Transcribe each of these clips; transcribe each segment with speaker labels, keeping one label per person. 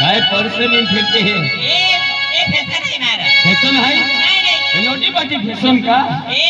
Speaker 1: भाई पर्स नहीं फेंकते हैं
Speaker 2: ये ये फैशन है हमारा
Speaker 1: फैशन है नहीं
Speaker 2: नहीं
Speaker 1: लोटी पाटी फैशन का
Speaker 2: ये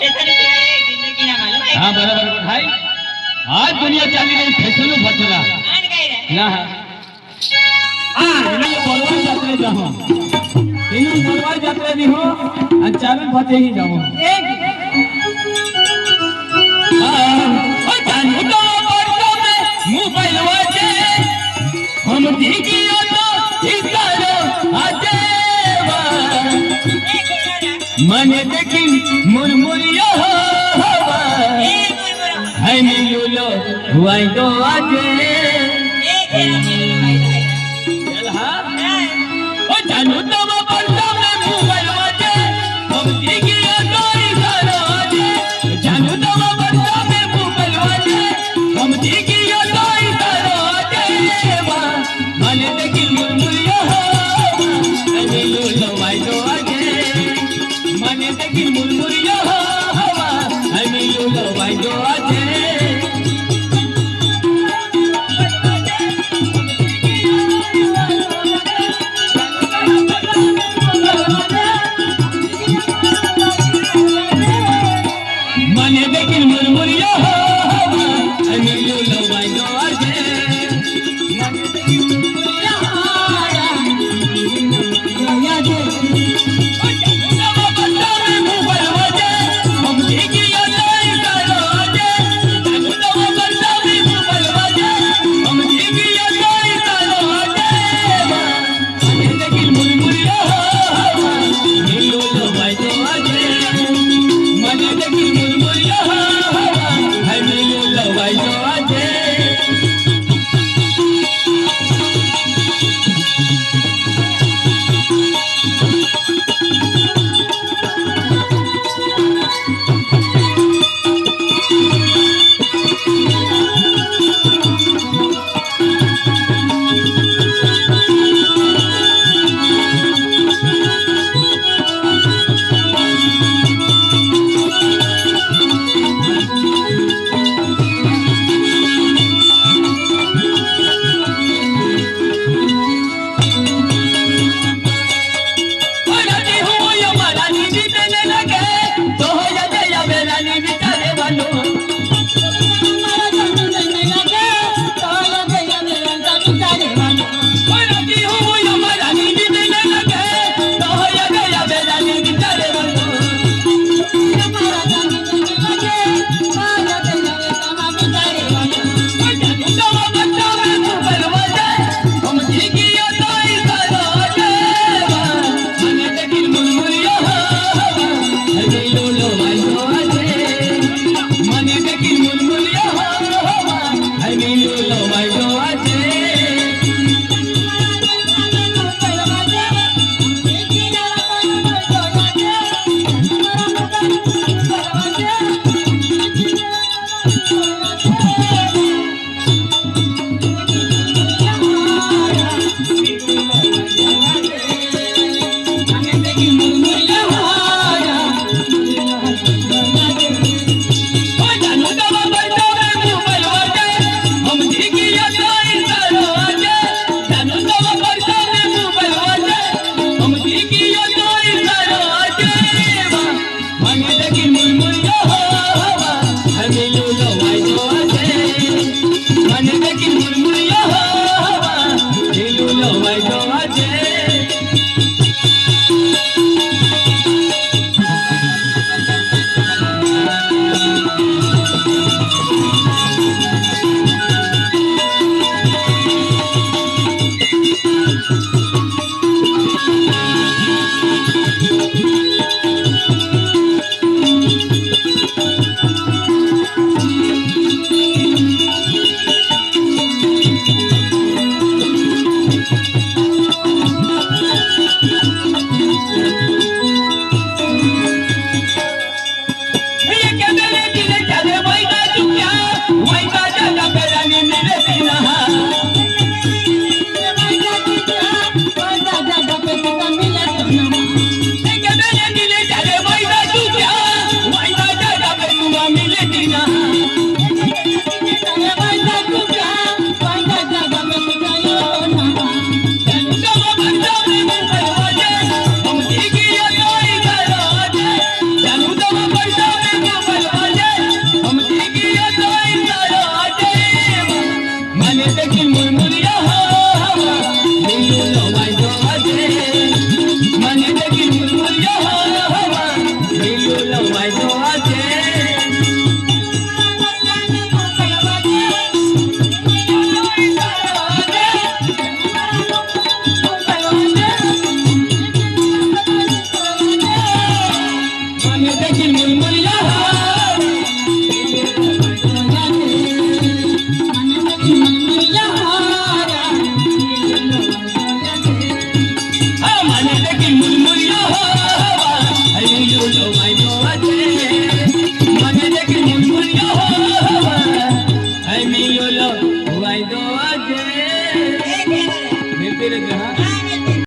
Speaker 2: फैशन है जिंदगी ना मालूम है
Speaker 1: हां बराबर भाई आज दुनिया चली रही फैशन बचला आन
Speaker 2: गई रे
Speaker 1: ना आ ना बोलवा जात्रे जाओ तीनों बोलवा जात्रे नहीं हो और चारों फते ही जाओ ए মনে দেখি মুরমুরিয়া হওয়া। হাই মিলুলো হুয়াই তো আজে my did.